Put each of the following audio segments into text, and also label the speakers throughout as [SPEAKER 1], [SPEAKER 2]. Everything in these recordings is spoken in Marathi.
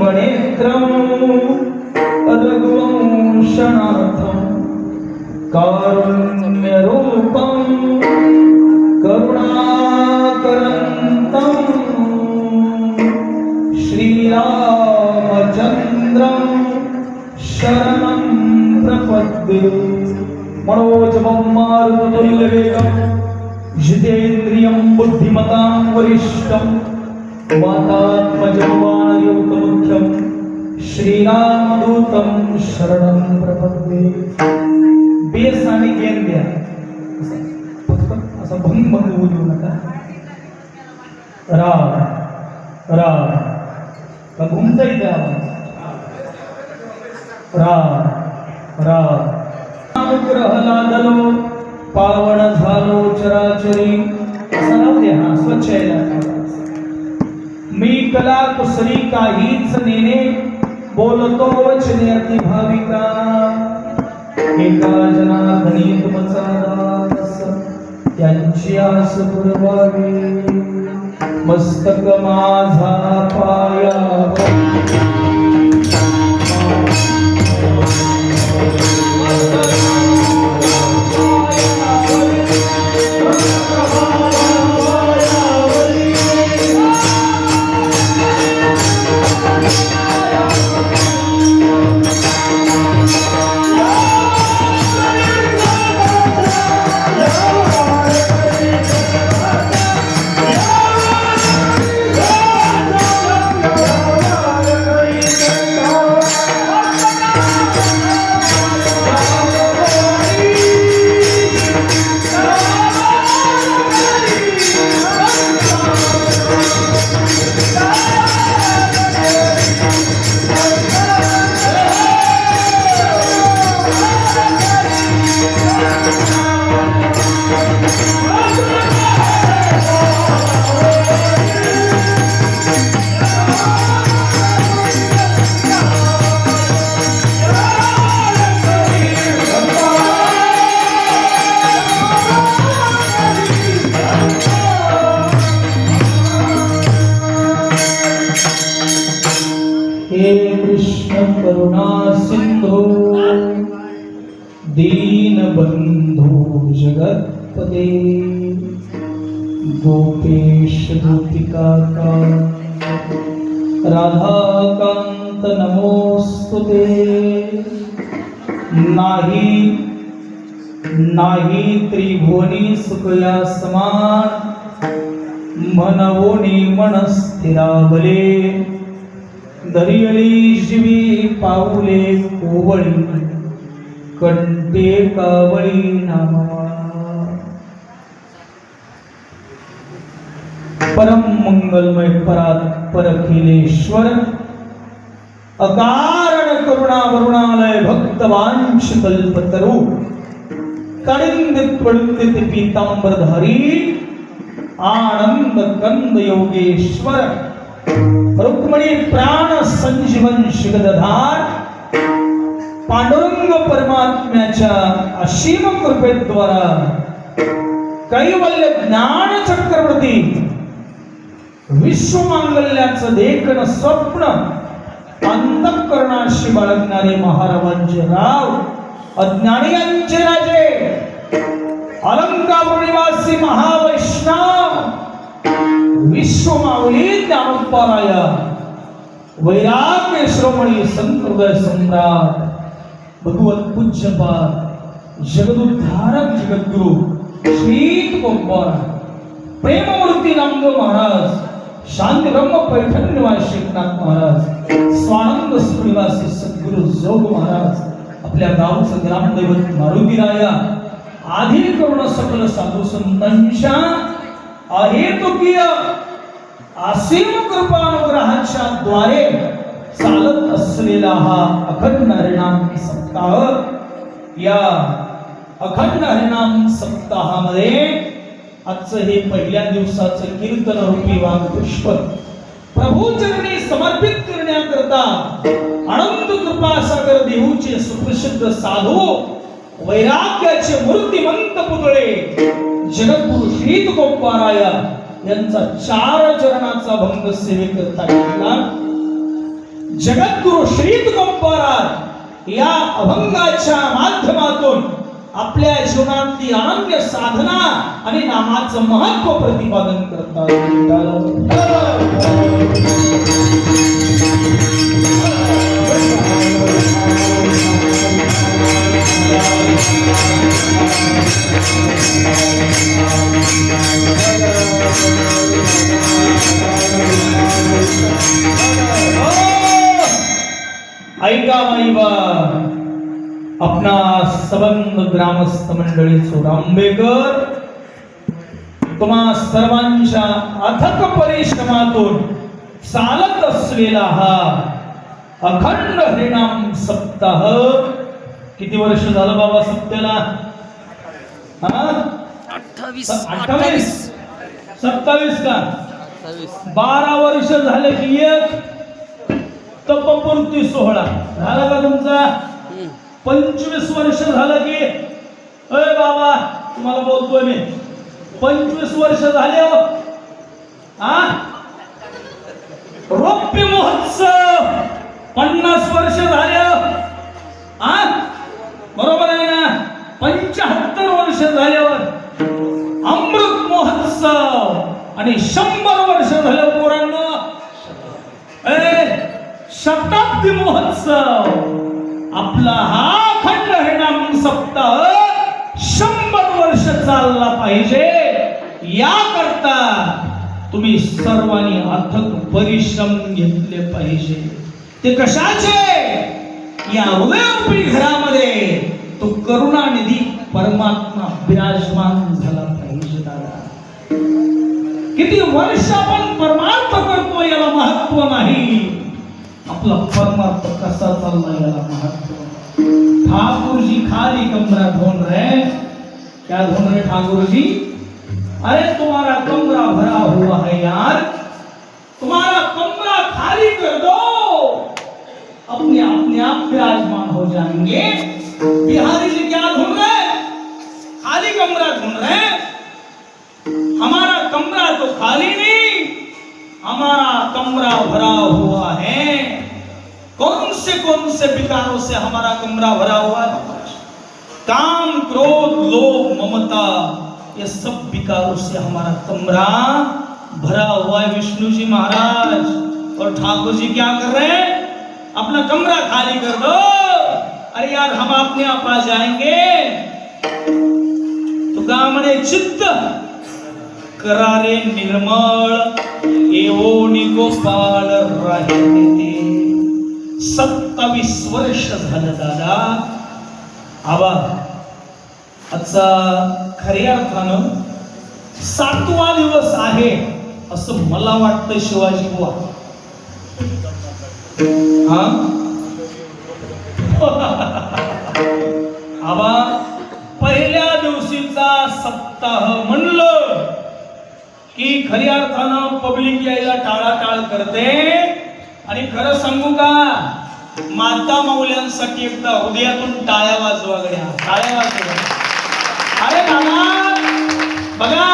[SPEAKER 1] मणेत्रं रघुवंशनाथं श्रीरामचन्द्रं शरणं प्रपद्ये। मनोजमं मारुतुल्यवेगम् जितेन्द्रियं बुद्धिमतां वरिष्ठं वातात्मजवानयोगमुख्यं श्रीरामदूतम शरणं प्रपद्ये. बेस आणि गेन द्या. फक्त असं भंग भंग होऊ देऊ नका. रा रा का घुमता येते आवाज रा रा अनुग्रह लादलो पावन झालो चराचरी. असा द्या हा स्वच्छ यायला मी कला कुसरी काहीच नेणे बोलतो नियती भाविका। एका जनाधनी तुमचा दास त्यांची आस पुरवावी। मस्तक माझा पायावर करुणा सिंधू दीनबंधू जगतपते। गोपेश गोपिका राधाकांत नमोस्तुते नाही नाही त्रिभुवनी सुखया समान। मनवोनी मन स्थिरावले दरियली शिवी पाऊले कोवळी कंटे कावळी नामा. परम मंगलमय परात परखिलेश्वर अकारण करुणा वरुणालय भक्तवांश कल्पतरू कडिंदित पडिंदित पीतांबरधारी आनंद कंद योगेश्वर रुक्मणी प्राण संजीवन शिगदधार पांडुरंग परमात्म्याच्या असीम कृपेद्वारा कैवल्य ज्ञान चक्रवर्ती विश्वमांगल्याचं देखण स्वप्न अंतकरणाशी बाळगणारे महाराजांचे राव अज्ञानियांचे राजे अलंकापूर्णिवासी महावैष्णव विश्वमाऊली ज्ञानोपाराय वैराग्य श्रोमणी संतृदय सम्राट. भगवत पूज्यपाद जगदुद्धारक जगद्गुरु. श्री तुकोबार प्रेममूर्ती नामदेव महाराज. शांती ब्रह्म पैठण निवास एकनाथ महाराज. स्वानंद श्रीनिवासी सद्गुरु जोग महाराज. आपल्या गावचं ग्रामदैवत मारुतीराया. आधी करून सकल साधू संतांच्या अहेतुकीय असीम कृपानुग्रहांच्या द्वारे चालत असलेला हा अखंड हरिणाम सप्ताह. या अखंड हरिणाम सप्ताहामध्ये आजचं हे पहिल्या दिवसाचं कीर्तन रूपी वाघ पुष्प प्रभू समर्पित करण्याकरता अनंत कृपासागर देऊचे सुप्रसिद्ध साधू वैराग्याचे मूर्तिमंत पुतळे जगद्गुरु श्री तुकोबाराया यांचा चार चरणाचा भंग सेवेकरता घेतला. जगद्गुरु श्री तुकोबारात या अभंगाच्या माध्यमातून आपल्या जीवनातली अनन्य साधना आणि नामाचं महत्त्व प्रतिपादन करतात ऐका माईबा आपणा सबंध ग्रामस्थ मंडळी आंबेकर तुम्हा सर्वांच्या अथक परिश्रमातून चालत असलेला हा अखंड हरिणाम सप्ताह. किती वर्ष झालं बाबा सप्त्याला?
[SPEAKER 2] अठ्ठावीस
[SPEAKER 1] अठ्ठावीस. सत्तावीस का? बारा वर्ष झाले की एक तपपूर्ती सोहळा. झाला का तुमचा. पंचवीस वर्ष झालं की अय बाबा तुम्हाला बोलतोय मी. पंचवीस वर्ष झाले हो. रौप्य महोत्सव. पन्नास वर्ष झाले हो. ना पंचाहत्तर वर्ष झाल्यावर अमृत महोत्सव आणि शंभर वर्ष झालं पोरांना. शताब्दी महोत्सव. आपला हा खंड हरिनाम सप्ताह शंभर वर्ष चालला पाहिजे. याकरता तुम्ही सर्वांनी अथक परिश्रम घेतले पाहिजे. ते कशाचे? या हृदयरूपी घरामध्ये करुणानिधी परमात्मा विराजमान झाला पाहिजे दादा. किती वर्ष आपण परमार्थ करतो याला महत्व नाही. आपला परमार्थ कसा चालला याला महत्व? ठाकुर जी खाली कमरा धोन रहे क्या धोन रहे ठाकुर जी अरे तुम्हारा कमरा भरा हुआ है यार. तुम्हारा कमरा खाली कर दो. अपने अपने आप विराजमान हो जाएँगे. बिहारी जी क्या ढूंढ रहे खाली कमरा ढूंढ रहे हमारा कमरा तो खाली नहीं, हमारा कमरा भरा हुआ है। कौन से कौन से विकारों से हमारा कमरा भरा हुआ है? काम, क्रोध, लोभ, ममता, ये सब विकारों से हमारा कमरा भरा हुआ है विष्णु जी महाराज। और ठाकुर जी क्या कर रहे हैं? अपना कमरा खाली कर दो। अरे यार हम अपने आप आ जाएंगे। तो का म्हणे चित्त करारे निर्मळ एवोनी गोपाल राहिले सत्तावीस वर्ष झालं दादा। आबा आजचा खऱ्या अर्थानं सातवा दिवस आहे असं मला वाटतं शिवाजी बुवा. हा? बाबा पहिल्या दिवशीचा सप्ताह म्हणलं की खऱ्या अर्थानं पब्लिक यायला टाळाटाळ करते. आणि खरं सांगू का माता माऊल्यांसाठी एकदा हृदयातून टाळ्या वाजवा गड्या टाळ्या वाजवा. अरे बाबा बघा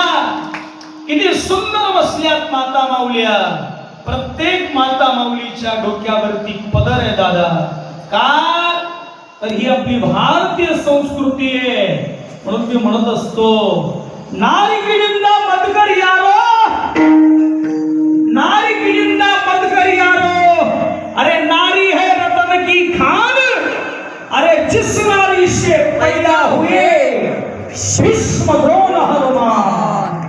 [SPEAKER 1] किती सुंदर बसल्यात माता माऊल्या. प्रत्येक माता माऊलीच्या डोक्यावरती पदर आहे दादा. का? तर ही आपली भारतीय संस्कृती आहे. म्हणून मी म्हणत असतो, नारी यारो. नारी यारो. अरे नारी है रतन की खान. अरे जिस नारी से पैदा हुए द्रोण हनुमान.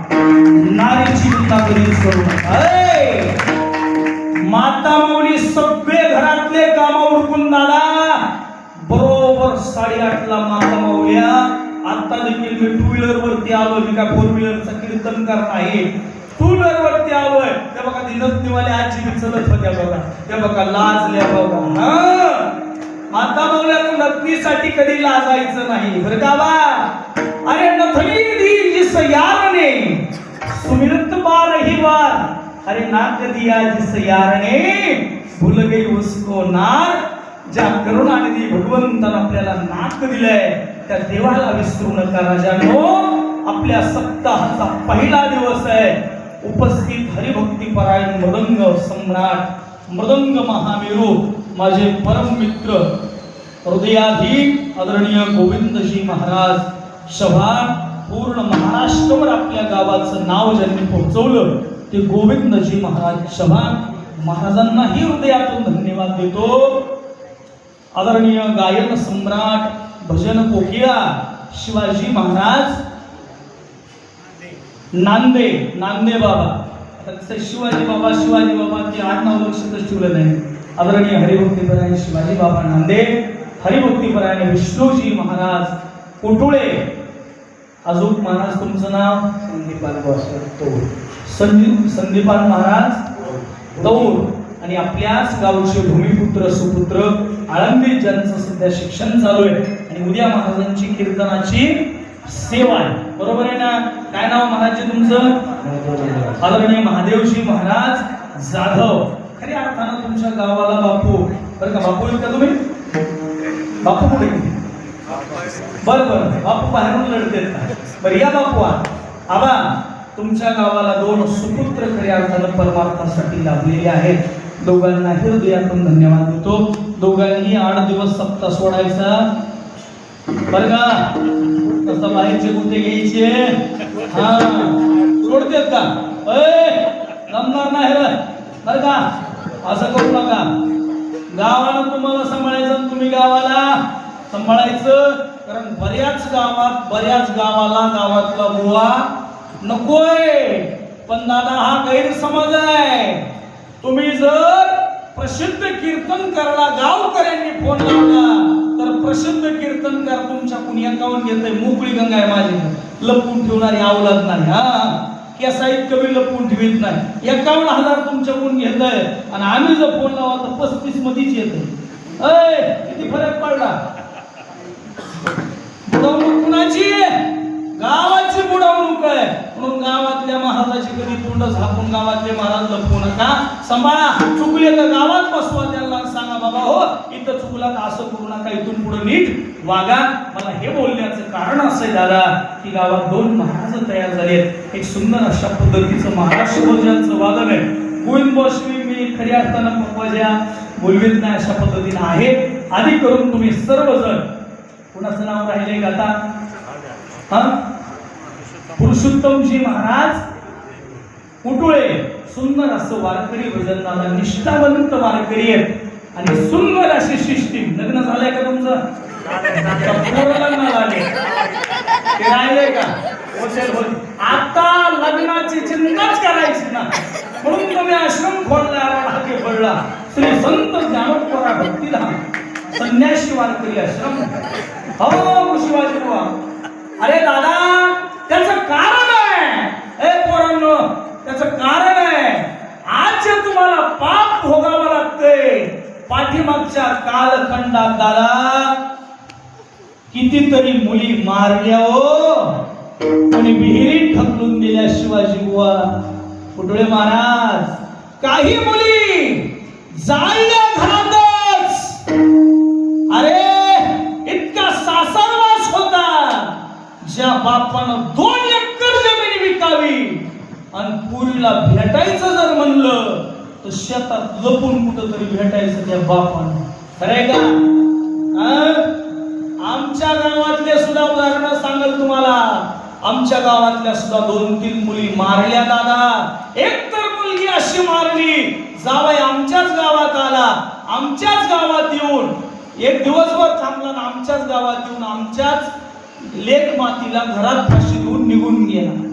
[SPEAKER 1] करू माता माऊली सगळे घरातले काम उरकून दादा बरोबर साडेआठला माता माऊल्या आता देखील मी टू व्हीलर वरती आलो मी काय फोर व्हीलरचं कीर्तन करत आहे. टू व्हीलर वरती आलोय. त्या बघा ती नथनीवाले आजी मी चलत होत्या बघा. त्या बघा लाजल्या बघा. हा. माता माऊल्या नथनीसाठी कधी लाजायचं नाही. बरं का बा? अरे नथनी दी जिस यार ने. सुमिरत बार ही बार. अरे नाक दिया जिस यार ने. भूल गई उसको नार. ज्या करुणानिधी भगवंतानं आपल्याला नाक दिलंय त्या देवाला विसरू नका राजानो. आपल्या सप्ताहाचा पहिला दिवस आहे. उपस्थित हरिभक्ती परायण मृदंग सम्राट मृदंग महामेरू माझे परम मित्र हृदयाधिक आदरणीय गोविंदजी महाराज सभा पूर्ण महाराष्ट्रवर आपल्या गावाचं नाव ज्यांनी पोहोचवलं ते गोविंदजी महाराज सभा महाराजांनाही हृदयातून धन्यवाद देतो. आदरणीय गायन सम्राट भजन कोकिळा शिवाजी महाराज नांदे नांदे बाबा. शिवाजी बाबा शिवाजी बाबा ते नऊ लक्षातच ठेवलं नाही. आदरणीय हरिभक्तीपरायण शिवाजी बाबा नांदे हरिभक्तीपरायण विष्णूजी महाराज कोटुळे. अजून महाराज तुमचं नाव?
[SPEAKER 3] संदीपान
[SPEAKER 1] संदीपान महाराज दौड आणि आपल्याच गावचे भूमिपुत्र सुपुत्र आळंदीत ज्यांचं सध्या शिक्षण चालू आहे आणि उद्या महाराजांची कीर्तनाची सेवा आहे. बरोबर आहे ना? काय नाव महाराज तुमचं? आदरणीय महादेवजी महाराज जाधव. खऱ्या अर्थानं तुमच्या गावाला बापू. बरं का? बापू येऊ का तुम्ही? बापू कुठे? बरं बरं. बापू बाहेरून लढतेत का बरं या बापू आबा तुमच्या गावाला दोन सुपुत्र खऱ्या अर्थानं परमार्थासाठी लाभलेले आहेत. दोघांना हृदयातून धन्यवाद देतो. दोघांनी आठ दिवस सप्ताह सोडायचा. बर का? तसं बाहेरचे कुठे घ्यायचे? हा. सोडतेत का? जमणार नाही बर का? असं करू नका. गावाला तुम्हाला सांभाळायचं तुम्ही गावाला सांभाळायचं. कारण बऱ्याच गावात बऱ्याच गावाला गावातला बुवा नकोय. पण दादा हा गैरसमज आहे. तुम्ही जर प्रसिद्ध कीर्तनकाराला गावकऱ्यांनी फोन लावला तर प्रसिद्ध कीर्तनकार तुमच्या कुणी अकाउंट घेतय मोकळी गंगा आहे माझी. लपवून ठेवणारी आवलाद नाही हा. केसाईत कवी लपून ठेवीत नाही. एकावन्न हजार तुमच्याकडून घेत आहे आणि आम्ही जर फोन लावा तर पस्तीस मध्येच येत अय किती फरक पडला. कुणाची? गावाची. बुडवणूक आहे. म्हणून गावातल्या महाराजाची कधी तोंड झाकून गावातले महाराज लपवू नका. सांभाळा. चुकले तर गावात बसवा त्यांना. सांगा बाबा हो इथं चुकला तर असं करू नका. इथून पुढे नीट वागा. मला हे बोलण्याचं कारण असं आहे दादा की गावात दोन महाराज तयार झालेत. एक सुंदर अशा पद्धतीचं महाराष्ट्र वादन आहे. गोविंद बोश्री मी खऱ्या अर्थानं पप्पाज्या बोलवीत नाही अशा पद्धतीनं आहे. आधी करून तुम्ही सर्वजण. कुणाचं नाव राहिले का आता? हा? पुरुषोत्तमजी महाराज कुटुळे सुंदर असं वारकरी भजन निष्ठावंत वारकरी आहेत. आणि सुंदर अशी सिस्टीम लग्न झालंय का तुमचं? ते का? आता लग्नाची चिंताच करायची ना. म्हणून तुम्ही आश्रम खोलला पडला. श्री संत ज्ञानोपरा भक्तीधाम. संन्यासी वारकरी आश्रम. हो शिवाजी बुवा. अरे दादा त्याचं कारण आहे. ए पोरांनो त्याचं कारण आहे. आज जे तुम्हाला पाप भोगावं लागतंय पाठीमागच्या कालखंडात दादा कितीतरी मुली मारल्या हो. कोणी विहिरीत ढकलून दिल्या शिवाजी बुवा. पुतळे महाराज काही मुली जाय बापानं दोन एकर जमीन विकावी. आणि पुरीला भेटायचं जर म्हणलं तर शेतात लपून कुठं तरी भेटायचं त्या बापानं. खरंय का? आमच्या गावातल्या सुद्धा उदाहरण सांगल तुम्हाला. आमच्या गावातल्या सुद्धा दोन तीन मुली मारल्या दादा. एक तर मुलगी अशी मारली जावाय आमच्याच गावात आला आमच्याच गावात येऊन एक दिवसभर थांबला आमच्याच गावात येऊन आमच्याच लेख मातीला घरात फाशी देऊन निघून गेला.